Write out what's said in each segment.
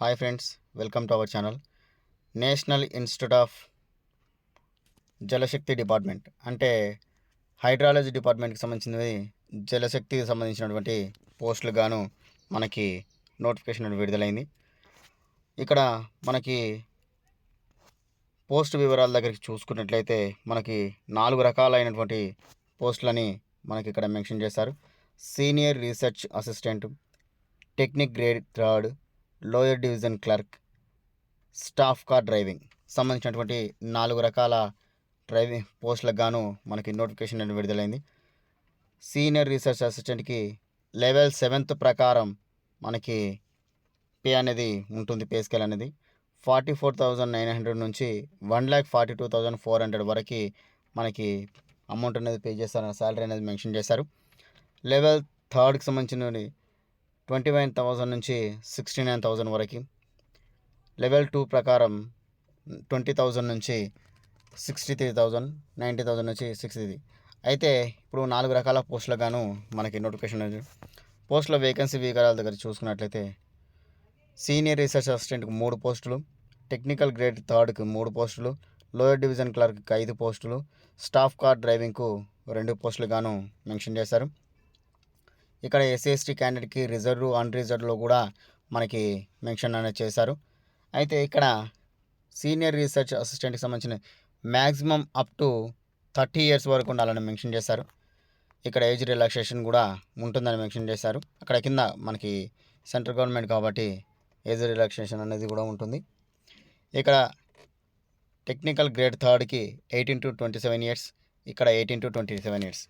Hi friends welcome to our channel national institute of Jalshakti department అంటే hydrology డిపార్ట్మెంట్కి సంబంధించినవి జలశక్తికి సంబంధించినటువంటి పోస్టులు గాను మనకి నోటిఫికేషన్ విడుదలైంది. ఇక్కడ మనకి పోస్ట్ వివరాల దగ్గరికి చూసుకున్నట్లయితే మనకి నాలుగు రకాలైనటువంటి పోస్టులని మనకి ఇక్కడ మెన్షన్ చేశారు. Senior research assistant technique grade third lower division clerk staff car driving సంబంధించినటువంటి నాలుగు రకాల డ్రైవింగ్ పోస్టులకు గాను మనకి నోటిఫికేషన్ అనేది విడుదలైంది. సీనియర్ రీసెర్చ్ అసిస్టెంట్కి లెవెల్ సెవెంత్ ప్రకారం మనకి పే అనేది ఉంటుంది పే స్కేల్ అనేది. Forty four thousand nine hundred నుంచి one lakh forty two thousand four hundred వరకు మనకి అమౌంట్ అనేది పే చేస్తారని శాలరీ అనేది మెన్షన్ చేశారు. లెవెల్ థర్డ్కి సంబంధించిన ట్వంటీ నైన్ థౌజండ్ నుంచి సిక్స్టీ నైన్ థౌజండ్ వరకు. లెవెల్ టూ ప్రకారం ట్వంటీ థౌజండ్ నుంచి sixty three thousand ninety thousand నుంచి సిక్స్టీ అయితే ఇప్పుడు నాలుగు రకాల పోస్టులకు గాను మనకి నోటిఫికేషన్ అనేది పోస్టుల వేకెన్సీ వివరాల దగ్గర చూసుకున్నట్లయితే సీనియర్ రీసెర్చ్ అసిస్టెంట్కి మూడు పోస్టులు టెక్నికల్ గ్రేడ్ థర్డ్కి మూడు పోస్టులు లోయర్ డివిజన్ క్లర్క్కి ఐదు పోస్టులు స్టాఫ్ కార్ డ్రైవింగ్కు రెండు పోస్టులు గాను మెన్షన్ చేశారు. ఇక్కడ ఎస్సీ ఎస్టీ క్యాండిడేట్కి రిజర్వ్ అన్ రిజర్వ్లో కూడా మనకి మెన్షన్ అనేది చేశారు. అయితే ఇక్కడ సీనియర్ రీసెర్చ్ అసిస్టెంట్కి సంబంధించిన maximum up to thirty years వరకు ఉండాలని మెన్షన్ చేశారు. ఇక్కడ ఏజ్ రిలాక్సేషన్ కూడా ఉంటుందని మెన్షన్ చేశారు. అక్కడ కింద మనకి సెంట్రల్ గవర్నమెంట్ కాబట్టి ఏజ్ రిలాక్సేషన్ అనేది కూడా ఉంటుంది. ఇక్కడ technical grade థర్డ్కి eighteen to twenty seven years ఇక్కడ eighteen to twenty seven years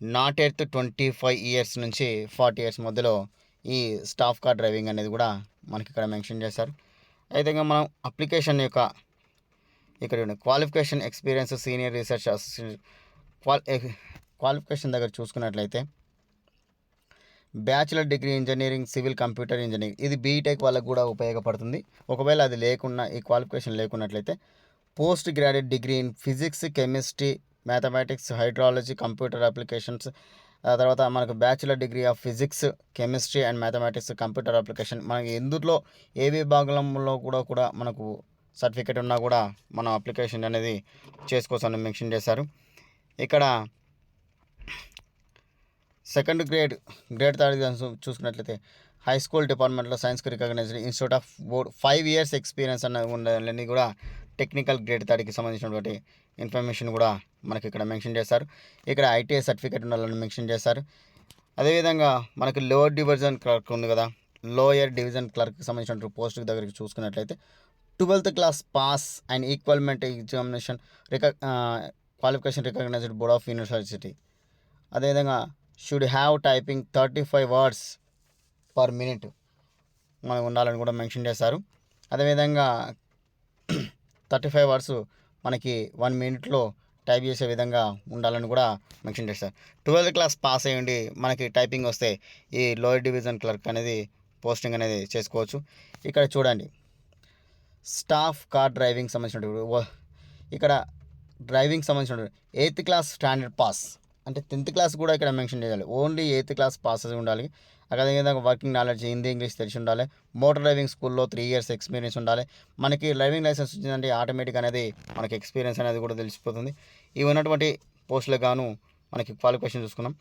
not eighth twenty five years నుంచి ఫార్టీ ఇయర్స్ మధ్యలో ఈ స్టాఫ్ కార్ డ్రైవింగ్ అనేది కూడా మనకి ఇక్కడ మెన్షన్ చేశారు. అయితే ఇంకా మనం అప్లికేషన్ యొక్క ఇక్కడ qualification experience senior research assistant qual qualification దగ్గర చూసుకున్నట్లయితే bachelor degree engineering civil computer engineering ఇది బీటెక్ వాళ్ళకు కూడా ఉపయోగపడుతుంది. ఒకవేళ అది లేకున్నా ఈ qualification లేకున్నట్లయితే post graduate degree in physics chemistry mathematics hydrology computer applications ఆ తర్వాత మనకు bachelor degree of physics chemistry and mathematics computer application. మనకి ఎందులో ఏ విభాగంలో కూడా కూడా మనకు సర్టిఫికేట్ ఉన్నా కూడా మనం అప్లికేషన్ అనేది చేసుకోవచ్చని మెన్షన్ చేశారు. ఇక్కడ సెకండ్ గ్రేడ్ గ్రేడ్ థర్డ్ చూసుకున్నట్లయితే హై స్కూల్ డిపార్ట్మెంట్లో సైన్స్కి recognised institute of board five years experience అన్న ఉండాలని కూడా టెక్నికల్ గ్రేడ్ థర్డ్కి సంబంధించినటువంటి ఇన్ఫర్మేషన్ కూడా మనకి ఇక్కడ మెన్షన్ చేశారు. ఇక్కడ ఐటీఐ సర్టిఫికేట్ ఉండాలని మెన్షన్ చేశారు. అదేవిధంగా మనకి లోవర్ డివిజన్ క్లర్క్ ఉంది కదా లోయర్ డివిజన్ క్లర్క్కి సంబంధించిన పోస్ట్ దగ్గరికి చూసుకున్నట్లయితే twelfth class pass and equivalent examination rec qualification recognised board of university అదేవిధంగా should have typing thirty five words per minute మనకు ఉండాలని కూడా మెన్షన్ చేశారు. అదేవిధంగా థర్టీ ఫైవ్ అవర్స్ మనకి వన్ మినిట్లో టైప్ చేసే విధంగా ఉండాలని కూడా మెన్షన్ చేస్తారు ట్వెల్త్ క్లాస్ పాస్ అయ్యండి మనకి టైపింగ్ వస్తే ఈ లోయర్ డివిజన్ క్లర్క్ అనేది పోస్టింగ్ అనేది చేసుకోవచ్చు. ఇక్కడ చూడండి. స్టాఫ్ కార్ డ్రైవింగ్ సంబంధించిన ఇక్కడ డ్రైవింగ్ సంబంధించిన ఎయిత్ క్లాస్ స్టాండర్డ్ పాస్. అంటే టెన్త్ క్లాస్ కూడా ఇక్కడ మెన్షన్ చేయాలి. ఓన్లీ ఎయిత్ క్లాస్ పాస్ ఉండాలి. అదేవిధంగా వర్కింగ్ నాలెడ్జ్ హిందీ ఇంగ్లీష్ తెలిసి ఉండాలి. మోటార్ డ్రైవింగ్ స్కూల్లో త్రీ ఇయర్స్ ఎక్స్పీరియన్స్ ఉండాలి. మనకి డ్రైవింగ్ లైసెన్స్ వచ్చిందంటే ఆటోమేటిక్ అనేది మనకి ఎక్స్పీరియన్స్ అనేది కూడా తెలిసిపోతుంది. ఇవి ఉన్నటువంటి పోస్టులకు గాను మనకి క్వాలిఫికేషన్ చూసుకున్నాం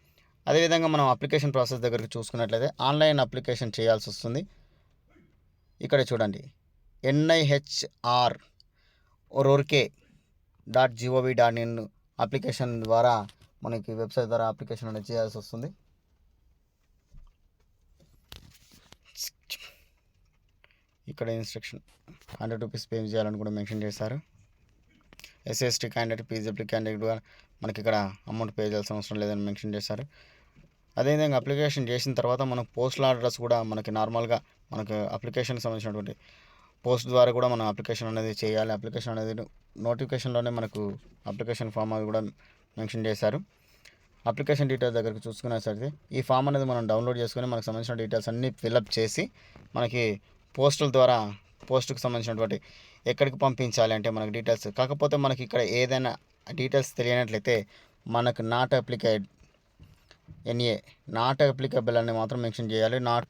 అదేవిధంగా మనం అప్లికేషన్ ప్రాసెస్ దగ్గరికి చూసుకున్నట్లయితే ఆన్లైన్ అప్లికేషన్ చేయాల్సి వస్తుంది. ఇక్కడ చూడండి. NIHR Roorkee dot gov dot in application ద్వారా మనకి వెబ్సైట్ ద్వారా అప్లికేషన్ అనేది చేయాల్సి వస్తుంది. ఇక్కడ ఇన్స్ట్రక్షన్. హండ్రెడ్ రూపీస్ పే చేయాలని కూడా మెన్షన్ చేశారు. ఎస్ఎస్టీ క్యాండిడేట్ పీజీపీ క్యాండిడేట్ కూడా మనకి ఇక్కడ అమౌంట్ పే చేయాల్సిన అవసరం లేదని మెన్షన్ చేశారు. అదేవిధంగా అప్లికేషన్ చేసిన తర్వాత మనం పోస్టల్ అడ్రస్ కూడా మనకి నార్మల్గా మనకు అప్లికేషన్కి సంబంధించినటువంటి పోస్ట్ ద్వారా కూడా మనం అప్లికేషన్ అనేది చేయాలి. అప్లికేషన్ అనేది నోటిఫికేషన్లోనే మనకు అప్లికేషన్ ఫామ్ అది కూడా మెన్షన్ చేశారు. అప్లికేషన్ డీటెయిల్స్ దగ్గరికి చూసుకునేసరికి ఈ ఫామ్ అనేది మనం డౌన్లోడ్ చేసుకొని మనకు సంబంధించిన డీటెయిల్స్ అన్నీ ఫిల్అప్ చేసి మనకి పోస్టుల ద్వారా పోస్టుకు సంబంధించినటువంటి ఎక్కడికి పంపించాలి అంటే మనకు డీటెయిల్స్ కాకపోతే మనకి ఇక్కడ ఏదైనా డీటెయిల్స్ తెలియనట్లయితే మనకు not applica NA not applicable అని మాత్రం మెన్షన్ చేయాలి. నాట్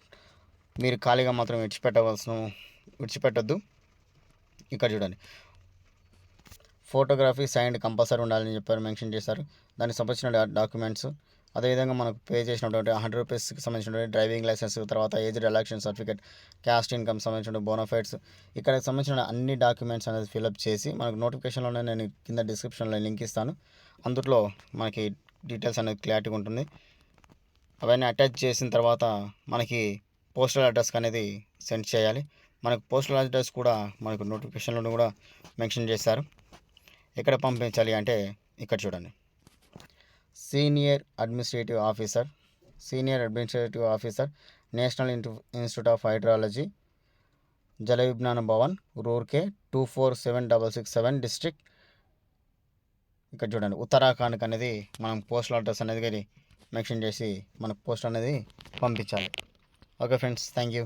మీరు ఖాళీగా మాత్రం విడిచిపెట్టవలసిన విడిచిపెట్టొద్దు. ఇక్కడ చూడండి. ఫోటోగ్రఫీ సైన్ కంపల్సరీ ఉండాలని చెప్పారు మెన్షన్ చేశారు. దానికి సంబంధించిన డాక్యుమెంట్స్ అదేవిధంగా మనకు పే చేసినటువంటి హండ్రెడ్ రూపీస్కి సంబంధించినటువంటి డ్రైవింగ్ లైసెన్స్ తర్వాత age relaxation certificate caste income సంబంధించిన బోనోఫైట్స్ ఇక్కడ సంబంధించిన అన్ని డాక్యుమెంట్స్ అనేది ఫిలప్ చేసి మనకు నోటిఫికేషన్లోనే నేను కింద డిస్క్రిప్షన్లో లింక్ ఇస్తాను. అందులో మనకి డీటెయిల్స్ అనేది క్లారిటీగా ఉంటుంది. అవన్నీ అటాచ్ చేసిన తర్వాత మనకి పోస్టల్ అడ్రస్కి అనేది సెండ్ చేయాలి. మనకు పోస్టల్ అడ్రస్ కూడా మనకు నోటిఫికేషన్లో కూడా మెన్షన్ చేశారు. ఎక్కడ పంపించాలి అంటే ఇక్కడ చూడండి. Senior administrative officer senior administrative officer national institute of hydrology Jal Vigyan Bhawan Roorkee two four seven double six seven district. ఇక్కడ చూడండి ఉత్తరాఖండ్కి అనేది మనం పోస్టల్ అడ్రస్ అనేది మెన్షన్ చేసి మనకు పోస్ట్ అనేది పంపించాలి. Okay friends thank you.